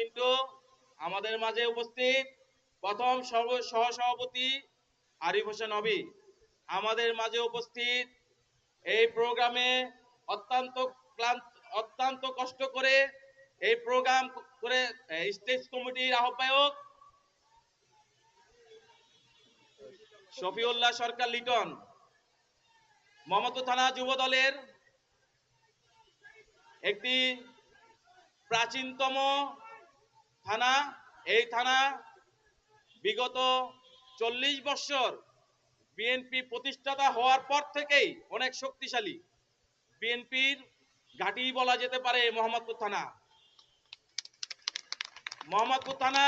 মিন্টু আমাদের মাঝে উপস্থিত প্রথম সহসভাপতি আরিফ হোসেন অবি। আমাদের মাঝে উপস্থিত এই প্রোগ্রামে অত্যন্ত ক্লান্ত, অত্যন্ত কষ্ট করে এই প্রোগ্রাম করে স্টেজ কমিটির আহ্বায়ক শফিউল্লাহ সরকার লিটন, মমতো থানা যুব দলের একটি প্রাচীনতম থানা, এই থানা বিগত চল্লিশ বছর বিএনপি প্রতিষ্ঠাতা হওয়ার পর থেকেই অনেক শক্তিশালী। বিএনপির ঘাঁটি বলা যেতে পারে মোহাম্মদপুর থানা। মোহাম্মদপুর থানা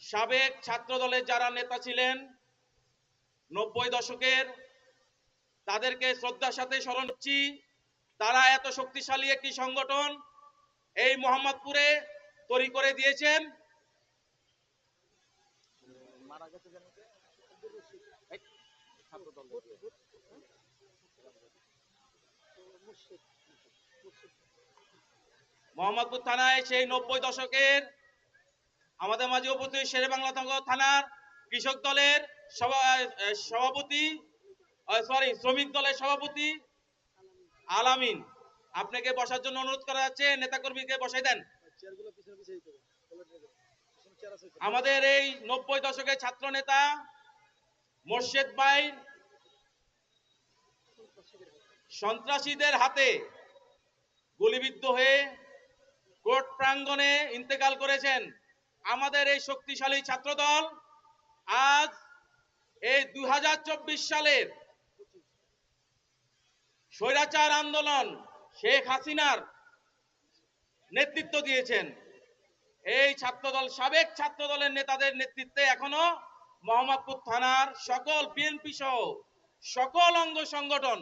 সাবেক ছাত্র দলের যারা নেতা ছিলেন, নব্বই দশকের, তাদেরকে শ্রদ্ধার সাথে স্মরণ করছি। তারা এত শক্তিশালী একটি সংগঠন এই মোহাম্মদপুরে তৈরি করে দিয়েছেন। মোহাম্মদপুর থানায় সেই নব্বই দশকের আমাদের মাঝে উপস্থিত শেরে বাংলা থানার কৃষক দলের সভা- সভাপতি সরি শ্রমিক দলের সভাপতি আলামিন। আপনাকে বসার জন্য অনুরোধ করা যাচ্ছে, নেতাকর্মীকে বসাই দেন। আমাদের এই নব্বই দশকের ছাত্র নেতা মোর্শেদ ভাই সন্ত্রাসীদের হাতে গুলিবিদ্ধ হয়ে কোর্ট প্রাঙ্গণে ইন্তেকাল করেছেন আমাদের এই শক্তিশালী ছাত্রদল। আজ এই দুই হাজার চব্বিশ সালের স্বৈরাচার আন্দোলন শেখ হাসিনার নেতৃত্ব দিয়েছেন। এই ছাত্রদল, সাবেক ছাত্রদলের নেতাদের নেতৃত্বে এখনও মোহাম্মদপুর থানার সকল বিএনপি সহ সকল অঙ্গ সংগঠন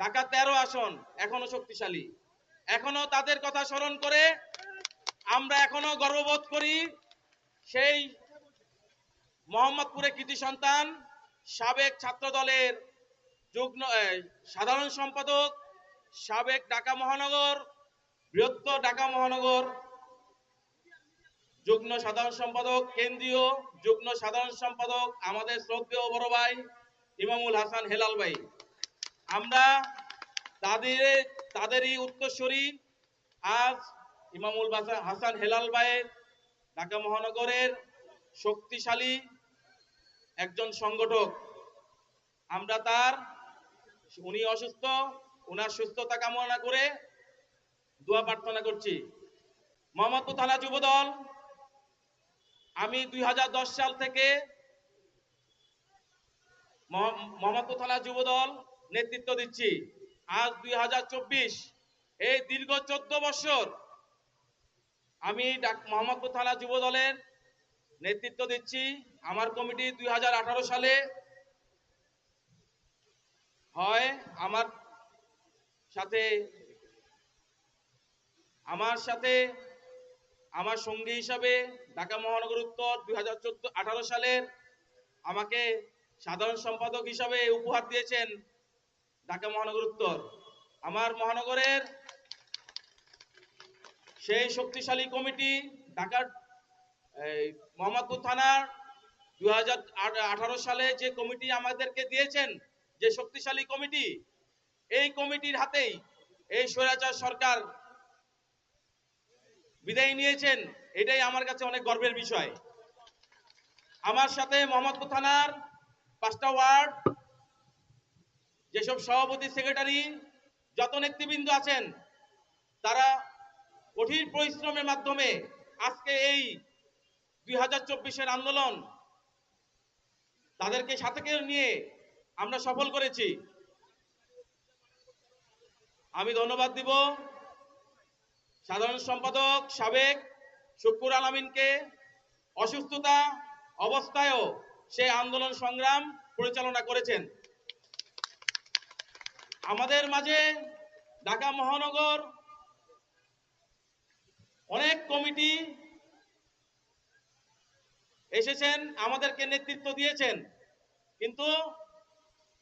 ঢাকা তেরো আসন এখনও শক্তিশালী। এখনও তাদের কথা স্মরণ করে আমরা এখনও গর্ববোধ করি সেই মোহাম্মদপুরে কৃতি সন্তান, সাবেক ছাত্র দলের যুগ্ম সাধারণ সম্পাদক সাবেক ঢাকা মহানগর, বৃহত্তর ঢাকা মহানগর, যুগ্ম সাধারণ সম্পাদক, কেন্দ্রীয় যুগ্ম সাধারণ সম্পাদক, আমাদের শ্রদ্ধেয় বড় ভাই ইমামুল হাসান হেলাল ভাই। আমরা তাদের, তাদেরই উত্তরসূরি আজ ইমামুল হাসান হেলাল ভাইয়ের ঢাকা মহানগরের শক্তিশালী একজন সংগঠক। আমরা তার, উনি অসুস্থ ওনার সুস্থতা কামনা করে দোয়া প্রার্থনা করছি। মোহাম্মদপুর থানা যুবদল আমি দুই হাজার দশ সাল থেকে মহ- মোহাম্মদপুর থানা যুবদল নেতৃত্ব দিচ্ছি। আজ দুই হাজার চব্বিশ, এই দীর্ঘ চোদ্দ বছর আমি মোহাম্মদপুর থানা যুব দলের নেতৃত্ব দিচ্ছি। আমার কমিটি দুই হাজার আঠারো সালে হয়। আমার সাথে আমার সাথে আমার সঙ্গী হিসাবে ঢাকা মহানগর উত্তর দুই হাজার সালের আমাকে সাধারণ সম্পাদক হিসাবে উপহার দিয়েছেন ঢাকা মহানগর উত্তর। আমার মহানগরের সেই শক্তিশালী কমিটি ঢাকার মোহাম্মদপুর থানার দুই হাজার আঠারো সালে যে কমিটি আমাদেরকে দিয়েছেন, যে শক্তিশালী কমিটি এই কমিটির হাতেই এই স্বৈরাচার সরকার বিদায় নিয়েছেন, এটাই আমার কাছে অনেক গর্বের বিষয়। আমার সাথে মোহাম্মদপুর থানার পাঁচটা ওয়ার্ড, যেসব সভাপতি, সেক্রেটারি যত নেতৃবৃন্দ আছেন, তারা কঠিন পরিশ্রমের মাধ্যমে আজকে এই দুই হাজার চব্বিশের আন্দোলন তাদেরকে সাথে নিয়ে আমরা সফল করেছি। আমি ধন্যবাদ দিব সাধারণ সম্পাদক সাবেক শুকুর আলামিনকে। অসুস্থতা অবস্থায়ও সে আন্দোলন সংগ্রাম পরিচালনা করেছেন। আমাদের মাঝে ঢাকা মহানগর অনেক কমিটি এসেছেন, আমাদেরকে নেতৃত্ব দিয়েছেন। কিন্তু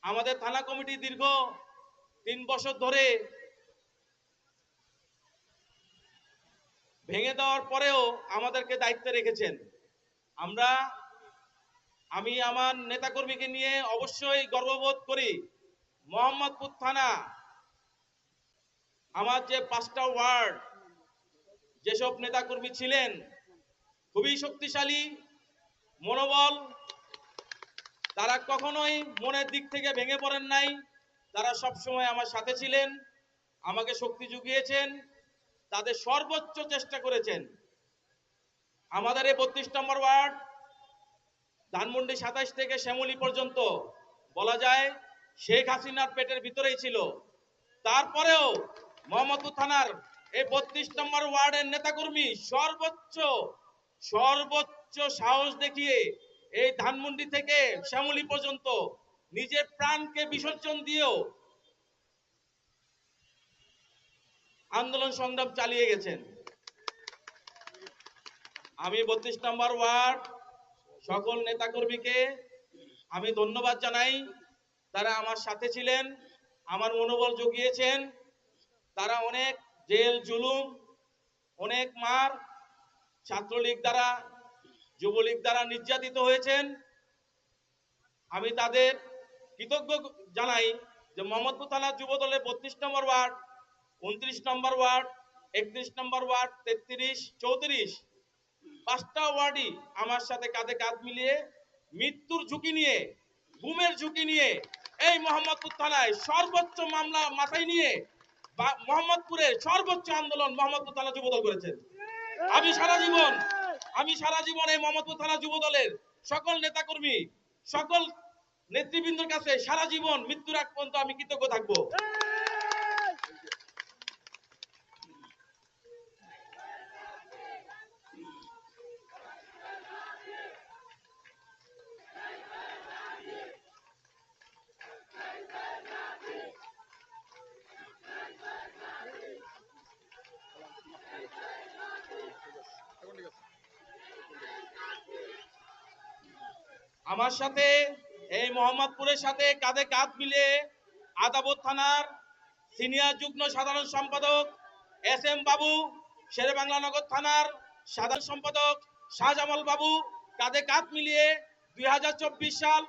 আমাদের থানা কমিটি দীর্ঘ তিন বছর ধরে ভেঙে দেওয়ার পরেও আমাদেরকে দায়িত্বে রেখেছেন। আমরা, আমি আমার নেতাকর্মীকে নিয়ে অবশ্যই গর্ববোধ করি। মোহাম্মদপুর থানা, আমার যে পাঁচটা ওয়ার্ড, যেসব নেতাকর্মী ছিলেন, খুবই শক্তিশালী, মনোবল, তারা কখনোই মনের দিক থেকে ভেঙে পড়েন নাই। তারা সবসময় আমার সাথে ছিলেন, আমাকে শক্তি জুগিয়েছেন তাদের সর্বোচ্চ চেষ্টা করেছেন। আমাদের এই বত্রিশ নম্বর ওয়ার্ড, ধানমন্ডি সাতাইশ থেকে শ্যামলী পর্যন্ত, বলা যায় শেখ হাসিনার পেটের ভিতরেই ছিল। তারপরেও মোহাম্মদপুর থানার এই বত্রিশ নম্বর ওয়ার্ডের নেতাকর্মী সর্বোচ্চ সর্বোচ্চ সাহস দেখিয়ে এই ধানমন্ডি থেকে শ্যামলি পর্যন্ত নিজের প্রাণকে বিসর্জন দিয়েও আন্দোলন সংগ্রাম চালিয়ে গেছেন। আমি বত্রিশ নম্বর ওয়ার্ড, সকল নেতাকর্মীকে আমি ধন্যবাদ জানাই। তারা আমার সাথে ছিলেন, আমার মনোবল জুগিয়েছেন। তারা অনেক জেল, জুলুম, অনেক মার ছাত্রলীগ দ্বারা, যুবলীগ দ্বারা নির্যাতিত হয়েছেন। আমি তাদের কৃতজ্ঞ জানাই যে মোহাম্মদপুর থানা যুব দলের বত্রিশ নম্বর ওয়ার্ড উনত্রিশ নম্বর ওয়ার্ড, একত্রিশ নম্বর ওয়ার্ড, তেত্রিশ, চৌত্রিশ। পাঁচটা ওয়ার্ডই আমার সাথে কাঁধে কাঁধ মিলিয়ে মৃত্যুর ঝুঁকি নিয়ে গুমের ঝুঁকি নিয়ে এই মোহাম্মদপুর থানায় সর্বোচ্চ মামলা মাথায় নিয়ে মোহাম্মদপুরের সর্বোচ্চ আন্দোলন মোহাম্মদপুর থানা যুবদল করেছেন আমি সারা জীবন, আমি সারা জীবন এই মোহাম্মদপুর থানা যুবদলের সকল নেতাকর্মী, সকল নেতৃবৃন্দর কাছে সারা জীবন মৃত্যুর আগ পর্যন্ত আমি কৃতজ্ঞ থাকব। আমার সাথে, এই মোহাম্মদপুরের সাথে কাঁধে কাঁধ মিলে আদাবত থানার সিনিয়র যুগ্ম সাধারণ সম্পাদক এস এম বাবু শেরে বাংলা নগর থানার সাধারণ সম্পাদক শাহজামাল বাবু কাঁধে কাঁধ মিলিয়ে দুই হাজার চব্বিশ সাল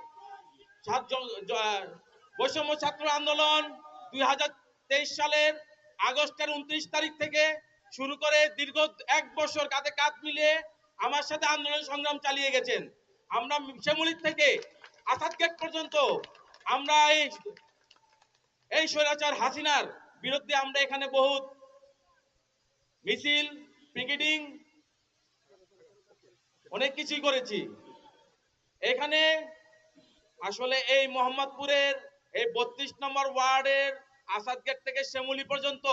বৈষম্য ছাত্র আন্দোলন দুই হাজার তেইশ সালের আগস্টের উনত্রিশ তারিখ থেকে শুরু করে দীর্ঘ এক বছর কাঁধে কাঁধ মিলিয়ে আমার সাথে আন্দোলন সংগ্রাম চালিয়ে গেছেন। আমরা শ্যামলির থেকে আসাদ গেট পর্যন্ত আমরা এই এই স্বৈরাচার হাসিনার বিরুদ্ধে আমরা এখানে বহুত মিছিল, পিকেটিং, অনেক কিছুই করেছি। এখানে আসলে এই মোহাম্মদপুরের এই বত্রিশ নম্বর ওয়ার্ডের আসাদ গেট থেকে শ্যামলি পর্যন্ত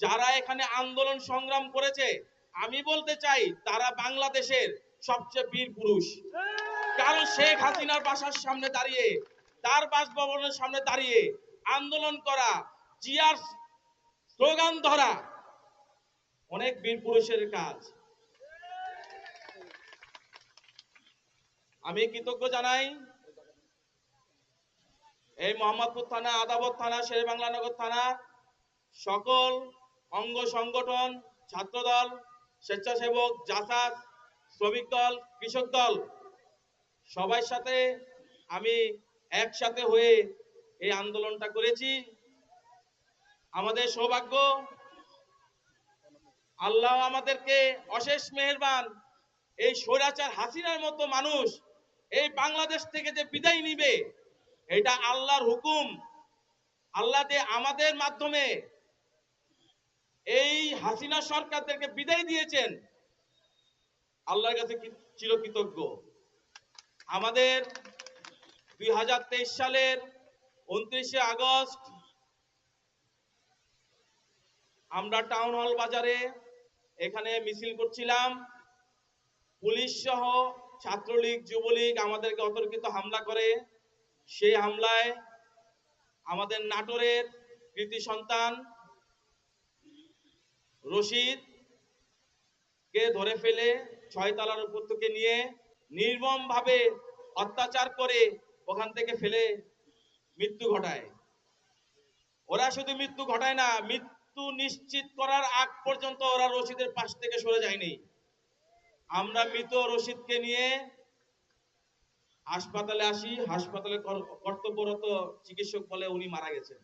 যারা এখানে আন্দোলন সংগ্রাম করেছে, আমি বলতে চাই তারা বাংলাদেশের সবচেয়ে বীর পুরুষ। কারণ শেখ হাসিনার বাসার সামনে দাঁড়িয়ে, তার বাসভবনের সামনে দাঁড়িয়ে আন্দোলন করা, জিয়ার স্লোগান ধরা, অনেক বীর পুরুষের কাজ। আমি কৃতজ্ঞ জানাই, এই মোহাম্মদপুর থানা আদাবত থানা শেরে বাংলানগর থানা, সকল অঙ্গ সংগঠন, ছাত্রদল, স্বেচ্ছাসেবক জাসাস শ্রমিক দল, কৃষক দল সবার সাথে আমি একসাথে হয়ে এই আন্দোলনটা করেছি। আমাদের সৌভাগ্য, আল্লাহ আমাদেরকে অশেষ মেহেরবান এই স্বৈরাচার হাসিনার মতো মানুষ এই বাংলাদেশ থেকে যে বিদায় নিবে, এটা আল্লাহর হুকুম। আল্লাহ যে আমাদের মাধ্যমে এই হাসিনা সরকারদেরকে বিদায় দিয়েছেন আল্লাহর কাছে কি- চিরকৃতজ্ঞ। আমাদের দুই হাজার তেইশ সালের উনত্রিশে আগস্ট আমরা টাউন হল বাজারে এখানে মিছিল করছিলাম। পুলিশ সহ ছাত্রলীগ, যুবলীগ আমাদেরকে অতর্কিত হামলা করে। সেই হামলায় আমাদের নাটোরের কৃতি সন্তান রশিদ কে ধরে ফেলে ছয় তলার উপর থেকে নিয়ে নির্মম ভাবে অত্যাচার করে ওখান থেকে ফেলে মৃত্যু ঘটায়। ওরা শুধু মৃত্যু ঘটায় না, মৃত্যু নিশ্চিত করার আগ পর্যন্ত ওরা রশিদের পাশ থেকে সরে যায়নি। আমরা মৃত রশিদকে নিয়ে হাসপাতালে আসি, হাসপাতালে কর্তব্যরত চিকিৎসক বলে উনি মারা গেছেন।